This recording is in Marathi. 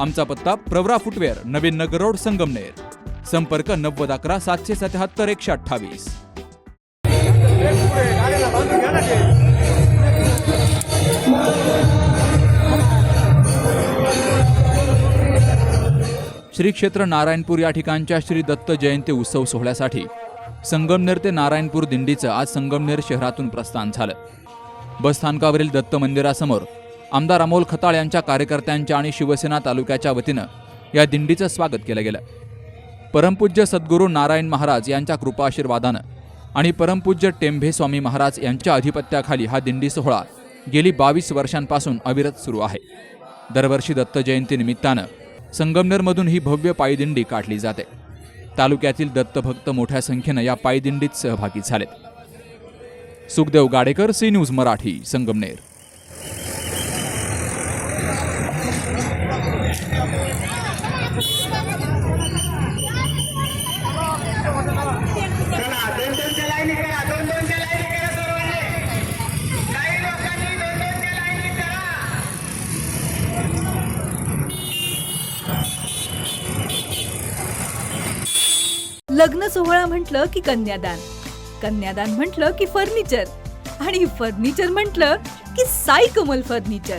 आमचा पत्ता प्रवरा फुटवेअर नवीन नगर रोड संगमनेर. संपर्क नव्वद अकरा सातशे सत्याहत्तर एकशे अठ्ठावीस. श्री क्षेत्र नारायणपूर या ठिकाणच्या श्री दत्त जयंती उत्सव सोहळ्यासाठी संगमनेर ते नारायणपूर दिंडीचं आज संगमनेर शहरातून प्रस्थान झालं. बसस्थानकावरील दत्त मंदिरासमोर आमदार अमोल खताळ यांच्या कार्यकर्त्यांच्या आणि शिवसेना तालुक्याच्या वतीनं या दिंडीचं स्वागत केलं गेलं. परमपूज्य सद्गुरू नारायण महाराज यांच्या कृपाशीर्वादानं आणि परमपूज्य टेंभे स्वामी महाराज यांच्या अधिपत्याखाली हा दिंडी सोहळा गेली बावीस वर्षांपासून अविरत सुरू आहे. दरवर्षी दत्त जयंती निमित्तानं संगमनेरमधून ही भव्य पायदिंडी काढली जाते. तालुक्यातील दत्तभक्त मोठ्या संख्येनं या पायदिंडीत सहभागी झालेत. Sukhdev Gadekar C news Marathi Sangamner. लग्न सोहळा म्हटलं की कन्यादान. कन्यादान म्हटलं की फर्निचर आणि फर्निचर म्हटलं की साई कमल फर्निचर